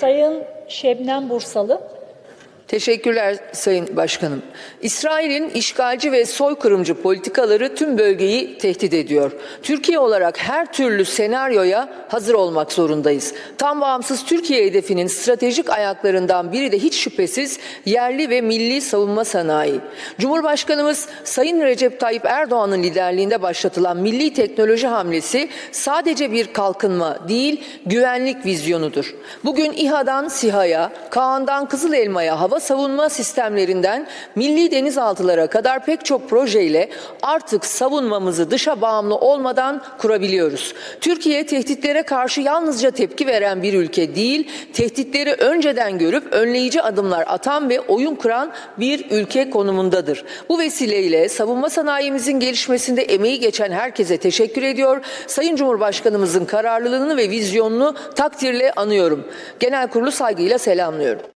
Sayın Şebnem Bursalı. Teşekkürler Sayın Başkanım. İsrail'in işgalci ve soykırımcı politikaları tüm bölgeyi tehdit ediyor. Türkiye olarak her türlü senaryoya hazır olmak zorundayız. Tam bağımsız Türkiye hedefinin stratejik ayaklarından biri de hiç şüphesiz yerli ve milli savunma sanayi. Cumhurbaşkanımız Sayın Recep Tayyip Erdoğan'ın liderliğinde başlatılan milli teknoloji hamlesi sadece bir kalkınma değil, güvenlik vizyonudur. Bugün İHA'dan SİHA'ya, Kaan'dan Kızılelma'ya, savunma sistemlerinden milli denizaltılara kadar pek çok projeyle artık savunmamızı dışa bağımlı olmadan kurabiliyoruz. Türkiye tehditlere karşı yalnızca tepki veren bir ülke değil, tehditleri önceden görüp önleyici adımlar atan ve oyun kuran bir ülke konumundadır. Bu vesileyle savunma sanayimizin gelişmesinde emeği geçen herkese teşekkür ediyor. Sayın Cumhurbaşkanımızın kararlılığını ve vizyonunu takdirle anıyorum. Genel kurulu saygıyla selamlıyorum.